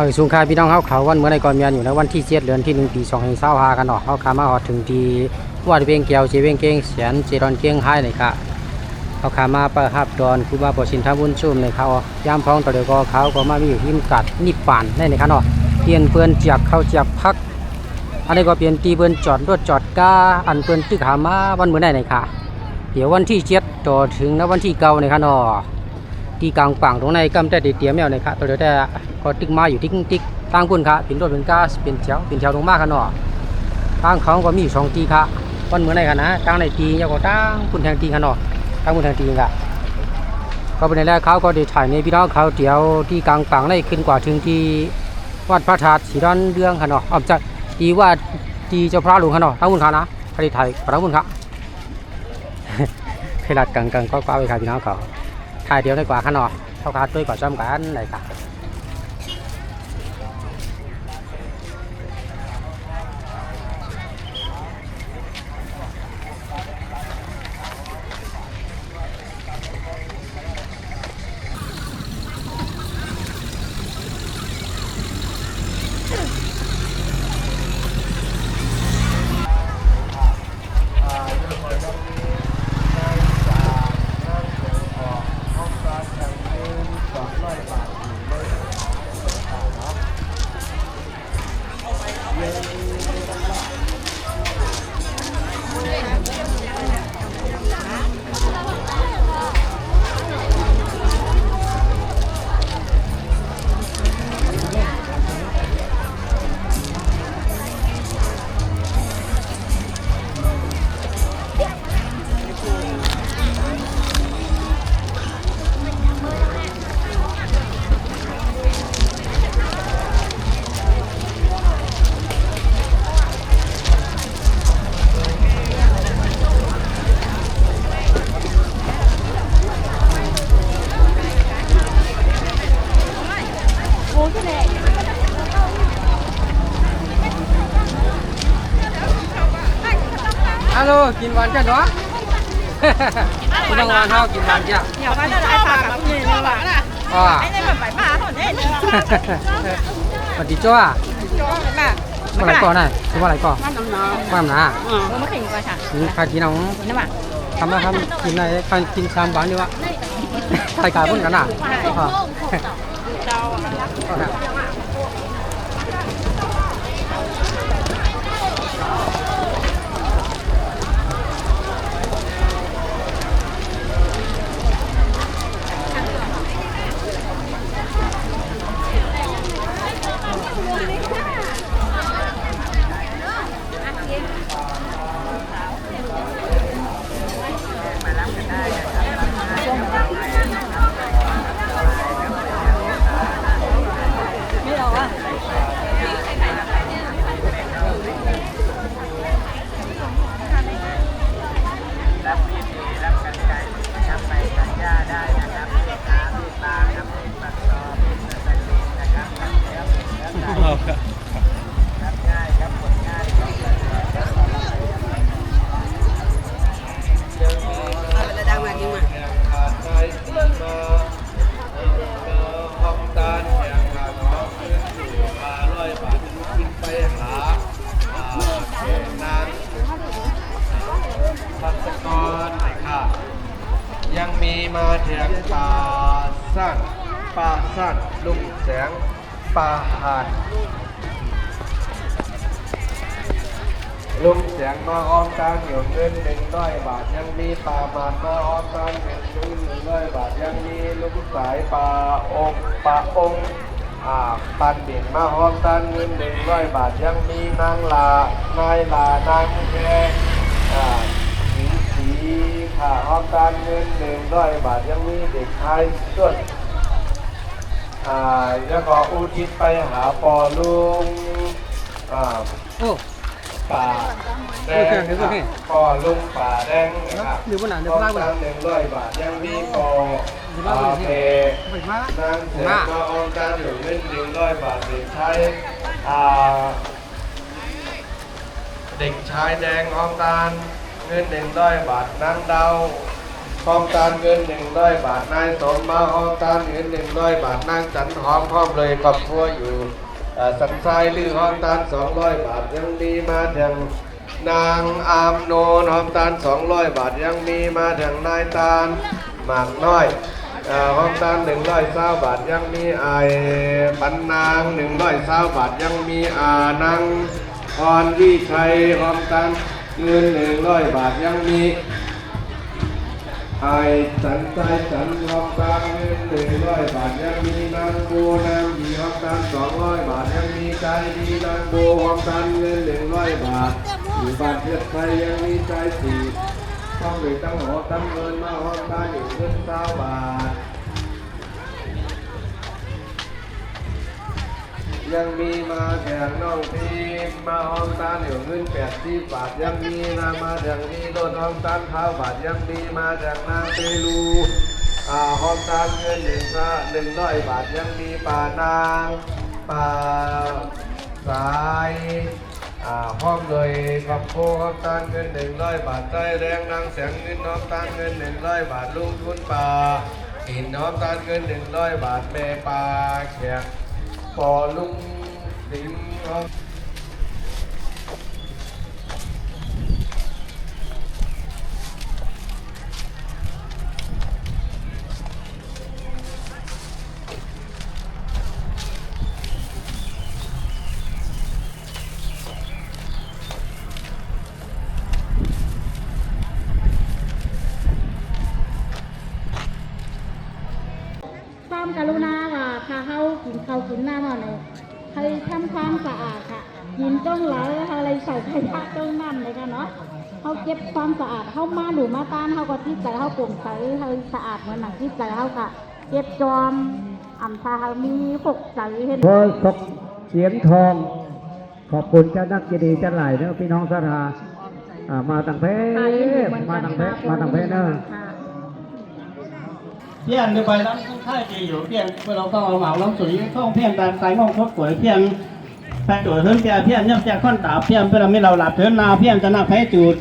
ขอสูงค่าพี่น้องเขาเขาวันเมื่อในก่อนเมียนอยู่ในวันที่เจ็ดเดือนที่หนึ่งปีสองพันเศร้าหากันเนาะเขาขามาหอดถึงทีว่าเวียงเกียวเจเวียงเก้งเสียนเจรอนเก้งให้เลยค่ะเขาขามาประหับดอนคูบาปอชินทาบุญชุ่มในเขาย่ามพ้องต่อเดียวก็เขาก็มามีอยู่หิมกัดนิปานได้ในค่ะเนาะเปลี่ยนเพื่อนเจากเข้าจากพักอันนี้ก็เปลี่ยนตีเพื่อนจอดรถจอดก้าอันเพื่อนตึกหามาวันเมื่อไหนในค่ะ เดี๋ยววันที่เจ็ดต่อถึงนะวันที่เก้าในค่ะเนาะ ที่กลางฝั่งตรงในกำแต่เดียวแมวเลยครับตัวเดียวแต่ก็ตึกมาอยู่ที่ติ๊กตั้งพุ่นครับเป็นรถเป็นก๊าซเป็นเช้าเป็นเช้าลงมากกันเนาะตั้งเขาก็มีอยู่สองตีครับวันเหมือนไหนกันนะตั้งในตียาวก็ตั้งพุ่นแทงตีกันเนาะตั้งพุ่นแทงตีกันก็เป็นในแรกเขาก็ได้ถ่ายในพี่น้องเขาเดียวที่กลางฝั่งได้ขึ้นกว่าถึงที่วัดพระธาตุสีด้านเรื่องกันเนาะออกจากตีว่าที่เจ้าพระหลวงกันเนาะตั้งพุ่นครับนะใครได้ถ่ายก็ตั้งพุ่นครับเคยรัดกังกังก็กว้าไปครับพี่น้องเขา ถ่ายเดียวได้กว่าขนาดเท่ากับด้วยกว่าจอมกันเลยค่ะ ฮัลโหลกินหวานจ้ะเนาะกินน้องหวานเนาะกินหวานจ้ะ nhiều cái nó lại phạt cả người nữa bạn à อ๋อ anh em phải phạt hồn đấy สวัสดีจ้า cho cái bà เมื่อไหร่ก่อนน่ะคือเมื่อไหร่ก่อน ăn nóng nó ความหนา ờ nó mất hình qua chẳng นี่ใครกินเอา nó bạn ทำนะครับกินอะไรใครกินชามหวานดีวะใครกายพุ่นกันน่ะ มาเถียงป่าสั้นป่าสั้นลุงแสงป่าหาดลุงเสียงมาออมกลางอยู่เงินหนึ่งร้อยบาทยังมีป่ามาดมาออมกลางเงินหนึ่งร้อยบาทยังมีลุงสายป่าองป่าองอ่าปันเด่นมาออมกางเงินหนึ่งร้อยบาทยังมีนางลานายลานางแก่ ค่าออมการเงินหนึ่งร้อยบาทยังมีเด็กชายส่วนอ่าแล้วก็อุทิศไปหาปอลุงอ่าโอ้ป่าแดงโอเคโอเคครับปอลุงป่าแดงนะครับหรือว่าหนังเดี๋อยวอมพลาดไปการหนึ่งร้อยบาทยังมีปอเดี๋ยวพลาดอาไปเพไปมานางเสือมาออมการอยู่เงินหนึ่งร้อยบาทเด็กชายอ่าเด็กชายแดงออมการ เงินหนึ่งร้อยบาทนางดาวห้องการเงินหนึ่งร้อยบาทนายสมมาห้องการเงินหนึ่งร้อยบาทนางจันหอมพร้อมเลยครอบครัวอยู่สันทรายลือห้องการสองร้อยบาทยังมีมาถึงนางอามโนนห้องการสองร้อยบาทยังมีมาถึงนายตาลหมากน้อยห้องการหนึ่งร้อยเศร้าบาทยังมีไอายปันนางหนึ่งร้อยเศร้าบาทยังมีอานางพรวิชัยห้องการ เงินหนึ่งร้อยบาทยังมีไอ้สันใจสันรองกลางเงินหนึ่งร้อยบาทยังมีนางโบนางมีหองการสองร้อยบาทยังมีใจดีนางโบหองการเงินหนึ่งร้อยบาทอยู่บานเพื่อนไทยยังมีใจสี่ต้องเลยตั้งหอตั้งเงินมาห้องการอยู่เงินเก้าบาท ยังมีมาแข่งน้องทีมมาห้องตาเหนียวเงินแปดสิบบาทยังมีนามาแข่งมีโดนห้องตานเท้าบาทยังมีมาแข่งนางเตลูอ่าห้องตานเงินหนึ่งละหนึ่งร้อยบาทยังมีป่านางป่าสายอ่าห้องเลยขอบโคห้องตานเงินหนึ่งร้อยบาทใจแรงนางแสงเงินห้องตานเงินหนึ่งร้อยบาทลุงทุนป่าหินห้องตานเงินหนึ่งร้อยบาทเมปลาแขก ป กินข้าวกินน้ำอะไรให้ทำความสะอาดค่ะกินต้องไหลอะไรใส่ขยะต้องนั่นเลยค่ะเนาะเขาเก็บความสะอาดเขามาดูมาต้านเขาก็ที่ใจเขาโปร่งใสเขาสะอาดเหมือนหนังที่ใจเขาค่ะ เก็บจอมอ่ำชาเขามีปกใจเห็นโพสตกเสียงทอง ขอบคุณเจ้านักเจดีย์เจ้าหลายเนอะพี่น้องสถาอ่ามาต่างเพศมาต่างเพศมาต่างเพศเนอะค่ะ เพี้ยนไปแล้วค่ายจีอยู่เพี้ยนเราต้องเอาเหมาล้ำสุยท่องเพี้ยนตาสายมองทดป่วยเพี้ยนแพ้ตัวเฮิร์นเพี้ยนเพี้ยนย่ำแจกข้อนตาเพี้ยนเพื่อไม่เราหลับเทินนาเพี้ยนจะนักแพ้จูด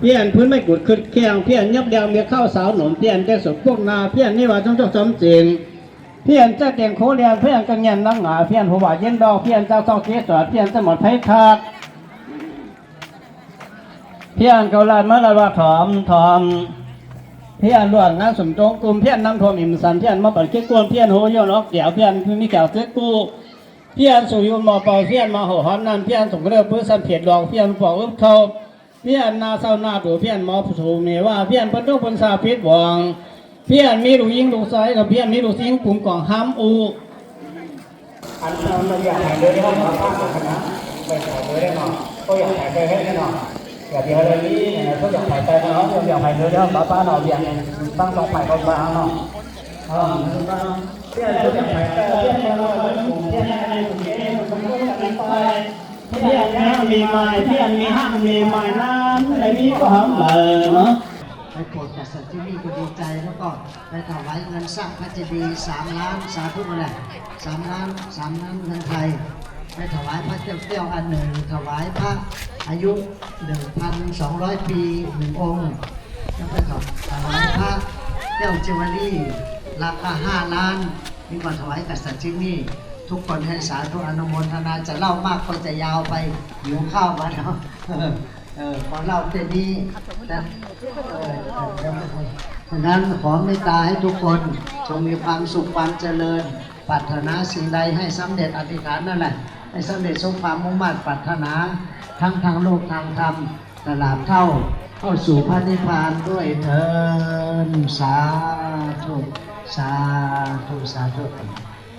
เพี้ยนพื้นไม่กุดขึ้นเคียงเพี้ยนยับเดียวเมียข้าวสาวหนุนเพี้ยนแจ้สมพวกนาเพี้ยนนี่ว่าจงจ้องจำเจงเพี้ยนเจ้าเก่งโคเรียนเพี้ยนกังยันนังหาเพี้ยนหัวเย็นดอกเพี้ยนเจ้าต้องเสียสอดเพี้ยนจะหมดไผ่ขาดเพี้ยนเขาลานเมื่อไรว่าถอมถอม เพียนล้วนนางสมจงกลุ่มเพียนน้ำท่วมอิ่มสันเพียนมาปิดเก๊กวนเพียนโหยอนอกเดี่ยวเพียนคือมีแก้วเก๊กกูเพียนสุยุนหมอเป่าเพียนมาโหหอนนั่นเพียนสมเร็จปื้อสันเพียดดอกเพียนปอกอึบเขาเพียนนาเศร้าน้าดูเพียนหมอผูเมว่าเพียนปนดุปนสาพิษหวังเพียนมีลูกยิงลูกไซกับเพียนมีลูกสิงกลุ่มกล่องห้ามอูอันนั้นเราอยากให้เดินเข้ามาป้ากันนะไปขอเลยได้หน่อยก็อยากให้ไปให้ได้หน่อย อย่าเดี๋ยวเลยนี่เขาอยากถ่ายใจเนาะอยากถ่ายเนื้อเดี๋ยวป้าป้าเนาะอยากตั้งตรงถ่ายคนบ้าเนาะอ๋อเพื่อนเราอยากถ่ายใจเพื่อนเราเป็นกลุ่มเพื่อนในกลุ่มเองมันก็กันไปเพื่อนห้างมีไม้เพื่อนมีห้างมีไม้น้ำในนี้ก็หอมเออเนาะไปโปรดจัดสรรที่นี่ก็ดีใจแล้วก็ไปถวายเงินสร้างพระเจดีย์สามล้านสาธุอะไรสามล้านสามล้านเงินไทยไปถวายพระเจ้าเตี้ยวอันหนึ่งถวายพระ อายุหนึ่งพันสองร้อยปีหนึ่งองค์แล้วไปถวายพระเจ้าเจวารีราคาห้าล้านนี่มาถวายกับสัตว์ที่นี่ ทุกคนให้สาธุอนุโมทนาจะเล่ามากก็จะยาวไปหิวข้าวมาเนาะเออพอเล่าแค่นี้แต่เพราะนั้นขอเมตตาให้ทุกคนจงมีความสุขความเจริญปรารถนาสิ่งใดให้สำเร็จอธิษฐานนั่นแหละให้สำเร็จสมความมุ่งมั่นปรารถนา ทั้งทางโลกทางธรรมตลาดเท่าเข้าสู่พระนิพพานด้วยเถินสาธุสาธุสาธุ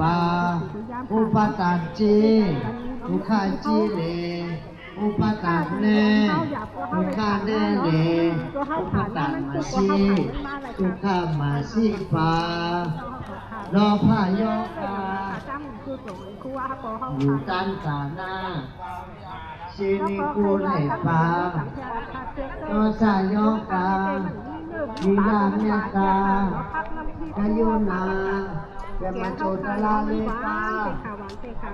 ว่าอุปตานจีทุกขาจีเลอุปตานเนทุกขาเนเลอุปตานมาสีทุกขามาสีปารอพายกาอยู่ด้านตาหน้า สินิกูไหลปาโนสายกาวิลาเมตากายุนาเรียนแกมางโจเข้านาขาลาหเลวานกาค่ะหวานเตค่ะ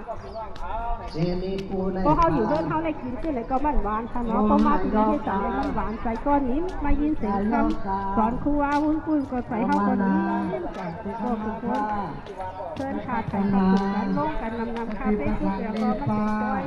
เจนีปูในพอเขาอยู่ด้วยเขาเลยกินขึ้นเลยก็มันหวานค่ะเนาะพอมาถึงที่สามมันหวานใส่ก้อนนี้มายินเสียงคำสอนครูอาวุ้นปุ้ยก็ใส่เข้าก้อนนี้ก็คือคนเชิญค่ะถ่ายทำกันลงกันนำนำคาเฟ่ทุกอย่างก็มันจะจอย